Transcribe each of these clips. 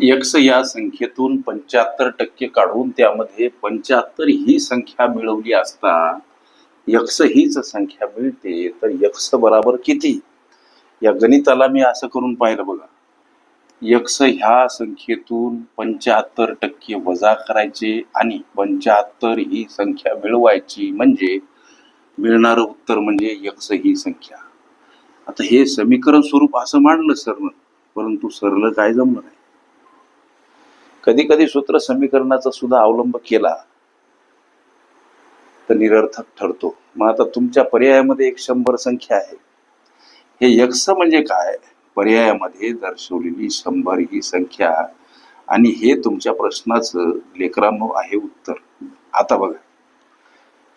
यक्ष या संख्येतून पंच्याहत्तर टक्के काढून त्यामध्ये पंच्याहत्तर ही संख्या मिळवली असता यक्स हीच संख्या मिळते तर यक्स बराबर किती? या गणिताला मी असं करून पाहिलं बघा. यक्स ह्या संख्येतून पंच्याहत्तर टक्के वजा करायचे आणि पंच्याहत्तर ही संख्या मिळवायची म्हणजे मिळणारं उत्तर म्हणजे यक्स ही संख्या. आता हे समीकरण स्वरूप असं मांडलं सरनं परंतु सरलं काय जमलं नाही. कधी कधी सूत्र समीकरणाचा सुद्धा अवलंब केला तर निरर्थक ठरतो. मग आता तुमच्या पर्यायामध्ये एक शंभर संख्या आहे. हे यक्ष म्हणजे काय? पर्यायामध्ये दर्शवलेली शंभर ही संख्या आणि हे तुमच्या प्रश्नाचं लेकरांनो आहे उत्तर. आता बघा.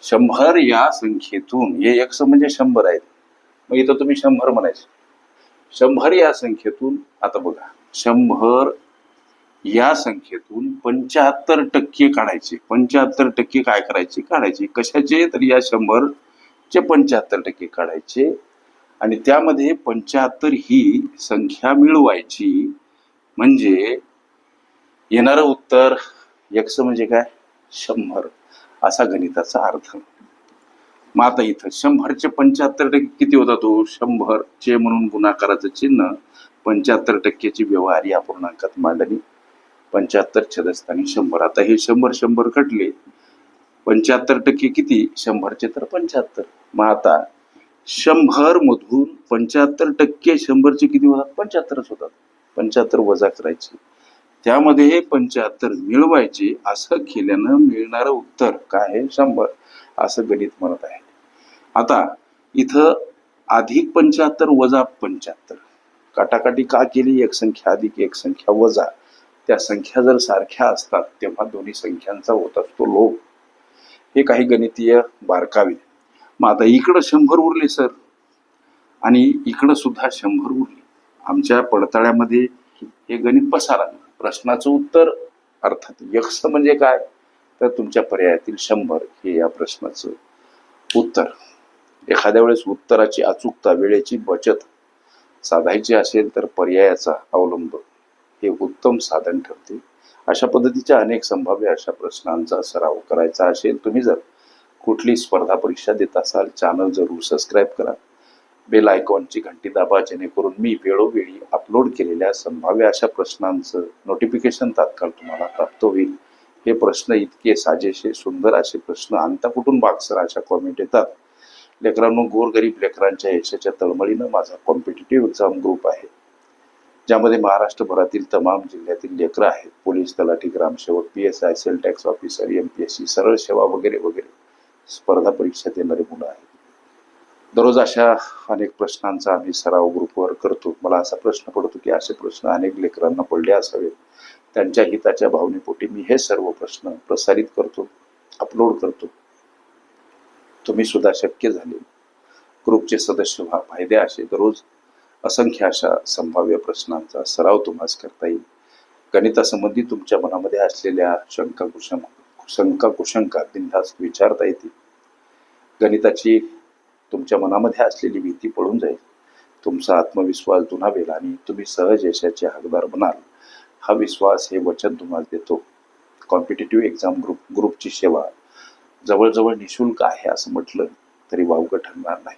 शंभर या संख्येतून हे यक्ष म्हणजे शंभर आहेत. मग इथं तुम्ही शंभर म्हणायचे. शंभर या संख्येतून आता बघा. शंभर या संख्येतून पंच्याहत्तर टक्के काढायचे. पंच्याहत्तर टक्के काय करायचे? काढायचे. कशाचे? तर या शंभरचे पंच्याहत्तर टक्के काढायचे. आणि त्यामध्ये पंच्याहत्तर ही संख्या मिळवायची म्हणजे येणारं उत्तर यक्स म्हणजे काय? शंभर. असा गणिताचा अर्थ. मग आता इथं शंभरचे पंच्याहत्तर टक्के किती होता तो? शंभरचे म्हणून गुणाकाराचं चिन्ह पंच्याहत्तर टक्क्याची व्यवहारी पूर्णांकात मांडणी पंच्याहत्तर छदस्थानी शंभर. आता हे शंभर शंभर कटले पंच्याहत्तर टक्के किती? शंभरचे तर पंच्याहत्तर. मग आता शंभर मधून पंच्याहत्तर टक्के शंभरचे किती होतात? पंच्याहत्तरच होतात. पंच्याहत्तर वजा करायचे. त्यामध्ये हे पंच्याहत्तर मिळवायचे असं केल्यानं मिळणारं उत्तर काय आहे? शंभर. असं गणित म्हणत आहे. आता इथं अधिक पंच्याहत्तर वजा पंच्याहत्तर. काटाकाटी का केली? एक संख्या अधिक एक संख्या वजा. त्या संख्या जर सारख्या असतात तेव्हा दोन्ही संख्यांचा होत असतो लोभ हे काही गणितीय बारकावे. मग आता इकडं शंभर उरले सर. आणि इकडं सुद्धा शंभर उरले. आमच्या पडताळ्यामध्ये हे गणित पसारा प्रश्नाचं उत्तर अर्थात यक्ष म्हणजे काय? तर तुमच्या पर्यायातील शंभर हे या प्रश्नाचं उत्तर. एखाद्या वेळेस उत्तराची अचूकता वेळेची बचत साधायची असेल तर पर्यायाचा अवलंब. हे उत्तम साधन ठरते. अशा पद्धतीच्या अनेक संभाव्य अशा प्रश्नांचा सराव करायचा असेल तुम्ही जर कुठली स्पर्धा परीक्षा देत असाल चॅनल जरूर सबस्क्राईब करा. बेल आयकॉनची घंटी दाबा जेणेकरून मी वेळोवेळी अपलोड केलेल्या संभाव्य अशा प्रश्नांचं नोटिफिकेशन तात्काळ तुम्हाला प्राप्त होईल. हे प्रश्न इतके साजेसे सुंदर असे प्रश्न अंता कुठून बागसर अशा कॉमेंट येतात. लेकरांनो गोरगरीब लेकरांच्या यशाच्या तळमळीनं माझा कॉम्पिटेटिव्ह एक्झाम ग्रुप आहे. ज्यामध्ये महाराष्ट्रभरातील तमाम जिल्ह्यातील लेकरं आहेत. पोलीस तलाठी ग्रामसेवक P S I sale tax officer M P S C सरळ सेवा वगैरे वगैरे. स्पर्धा परीक्षा देणारी मुलं आहेत. दररोज अशा अनेक प्रश्नांचा आम्ही सराव ग्रुपवर करतो. मला असा प्रश्न पडतो की असे प्रश्न अनेक लेकरांना पडले असावेत. त्यांच्या हिताच्या भावनेपोटी मी हे सर्व प्रश्न प्रसारित करतो अपलोड करतो. तुम्ही सुद्धा शक्य झाले. ग्रुपचे सदस्य व्हा फायदे असे. दररोज असंख्य अशा संभाव्य प्रश्नांचा सराव तुम्हाला करता येईल. गणितासंबंधी तुमच्या मनामध्ये असलेल्या शंका कुशं शंका कुशंका बिनधास्त विचारता येतील. गणिताची तुमच्या मनामध्ये असलेली भीती पळून जाईल. तुमचा आत्मविश्वास दुनावेल आणि तुम्ही सहज यशाचे हकदार बनाल. हा विश्वास हे वचन तुम्हाला देतो. कॉम्पिटेटिव्ह एक्झाम ग्रुप ग्रुपची सेवा जवळजवळ निशुल्क आहे असं म्हटलं तरी वावगं ठरणार नाही.